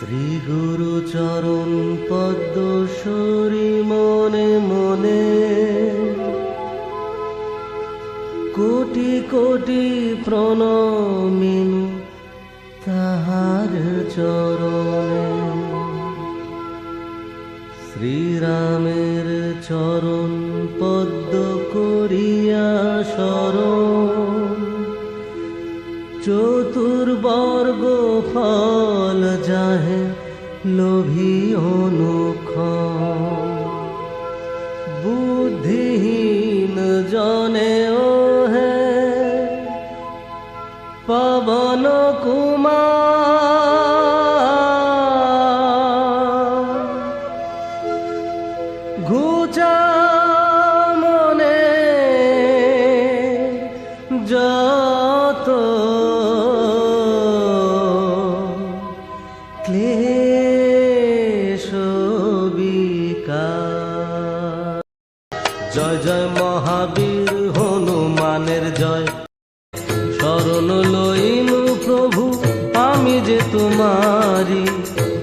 শ্রী গুরু চরণ পদ্ম সরি মনে মনে কোটি কোটি প্রণমিনু তাহার চরণে। শ্রীরামের চরণ চতুর্বর্গ ফল যাহে লোভী অনুখ বুদ্ধিহীন জনে ও হে পবন কুমার জয় মহাবীর, হনুমানের জয়। শরণ লইনু প্রভু, আমি যে তোমারি,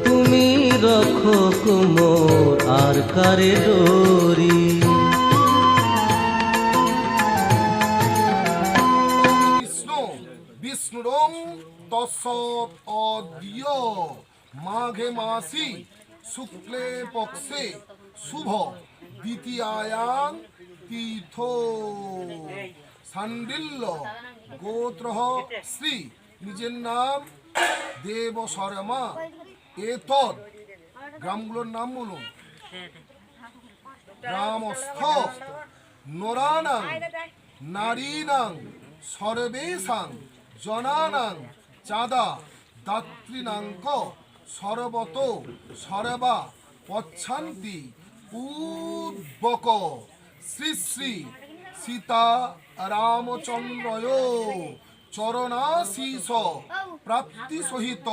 তুমি রক্ষক মোর আর কারে ডোরি। মাঘে মাসি, শুক্লে পক্ষে শুভ। দ্বিতীয়ায়াং তীর্থ সান্ডিল্য গোত্র শ্রী নিজের নাম দেব শর্মা। এতদ গ্রামগুলোর নাম বলুন। গ্রামস্থ। নরানাং। নারীনাং। সর্বেশাং। জনানাং। চাঁদা। দাত্রীনাঙ্ক। সর্বত সর্বা। পচ্ছান্তি। পূর্বক শ্রী শ্রী সীতা রামচন্দ্রয় চরণাশীষ প্রাপ্তি সহিত।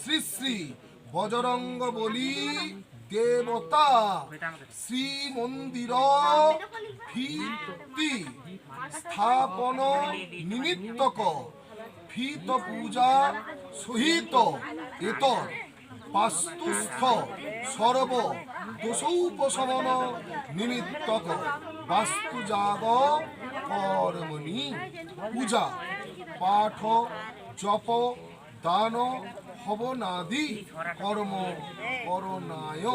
শ্রী শ্রী বজরঙ্গ বলি দেবতা শ্রী মন্দির ভিত্তি স্থাপন নিমিত্তক। ফিত পূজা সহিত এত বাস্তুস্থ সর্ব দোষৌপশমন নিমিত্তক বাস্তুজাগ কর্মণি। পূজা, পাঠ, জপ, দান, হবনাদি, কর্ম, করণায়।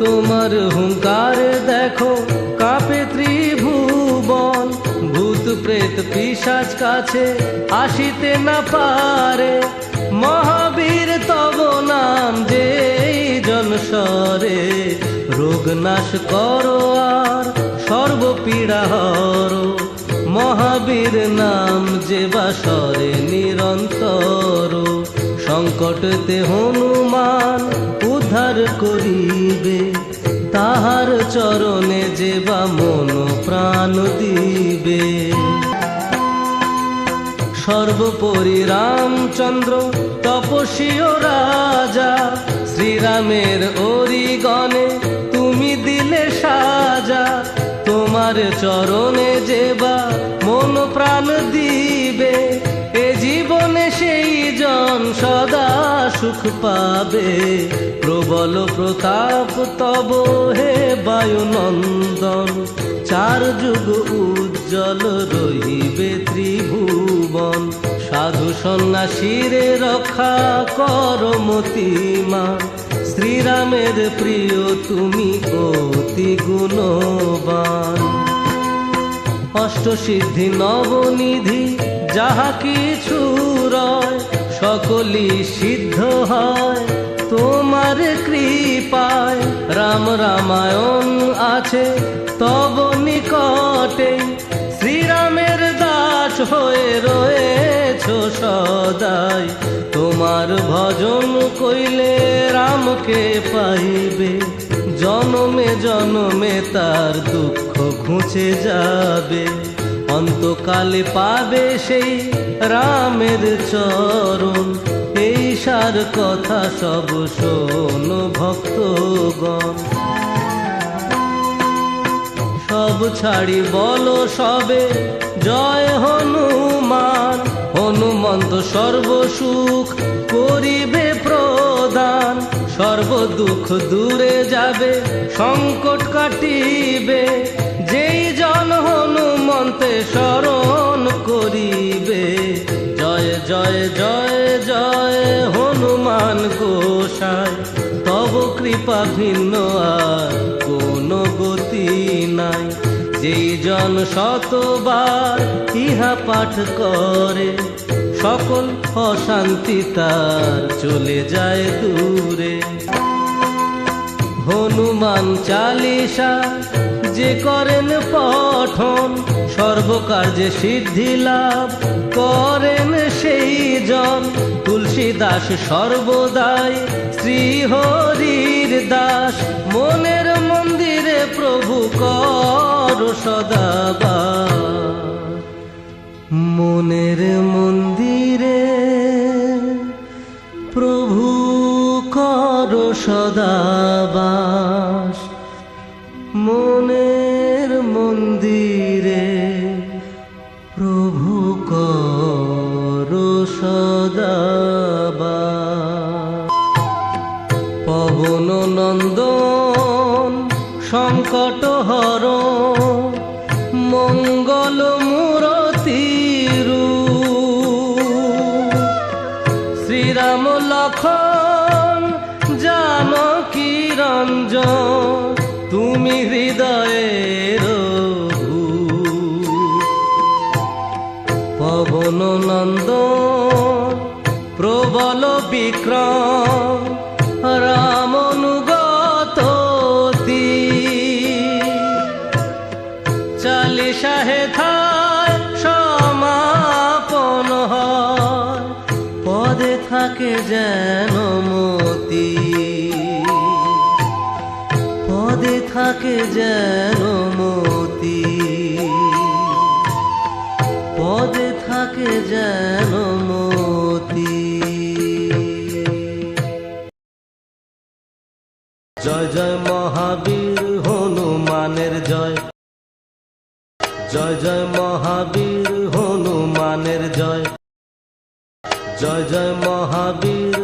তোমার হুঙ্কার দেখো, কাপে ত্রিভুবন। ভূত প্রেত পিসাজ কাছে আসিতে না পারে। মহাবীর তব নাম যে জনসরে রোগ নাশ করো আর সর্বপীড়া হরো মহাবীর নাম যে বাসরে নিরন্তর। সংকটতে হনুমান উদ্ধার করিবে। তাহার চরণে যে বা মন প্রাণ দিবে। সর্বোপরি রামচন্দ্র তপস্বীয় রাজা শ্রীরামের অরিগণে তুমি দিলে সাজা, তোমার চরণে যেবা মন প্রাণ দিবে, এ জীবনে সেই জন সদা সুখ পাবে। প্রবল প্রতাপ তব হে বায়ুনন্দন, চার যুগ উজ্জ্বল রহিবে ত্রিভুবন। সাধু সন্ন্যাসীরে রক্ষা কর মতিমা। শ্রীরামের প্রিয়, তুমি অতি গুণবান। অষ্টসিদ্ধি নবনিধি, যাহা কিছু রয়, সকলই সিদ্ধ হয়। তোমার কৃপায় রাম রামায়ণ আছে, তব নিকটে হয়ে রয়েছ সদাই। তোমার ভজন কইলে রামকে পাইবে। জনমে জনমে তার দুঃখ ঘুচে যাবে। অন্তকালে পাবে সেই রামের চরণ। এই সার কথা সব শোন ভক্তগণ। সব ছাড়ি বলো সবে জয় হনুমান, হনুমন্ত সর্বসুখ করিবে প্রদান। সর্ব দুঃখ দূরে যাবে, সংকট কাটিবে। যেই জন হনুমন্তে স্মরণ করিবে, জয় জয় জয় জয় হনুমান গোসাই। তব কৃপা ভিন্ন আর যেই জন শতবার ইহা পাঠ করে, সকল অশান্তি তার চলে যায় দূরে। হনুমান চালিসা যে করেন পঠন, সর্বকার্যে সিদ্ধি লাভ করেন সেই জন। তুলসী দাস সর্বদাই শ্রী হরির দাস, মনের প্রভু কর সদাবার নন্দন প্রবল বিক্রম, রামনুগত চালিশা হেথায় সমাপন হয়, পদে থাকে যেন মতি। পদে থাকে যেন মতি। পদে থাকে যেন মতি। জয় জয় মহাবীর হনুমানের জয়। জয় জয় মহাবীর হনুমানের জয়। জয় জয় মহাবীর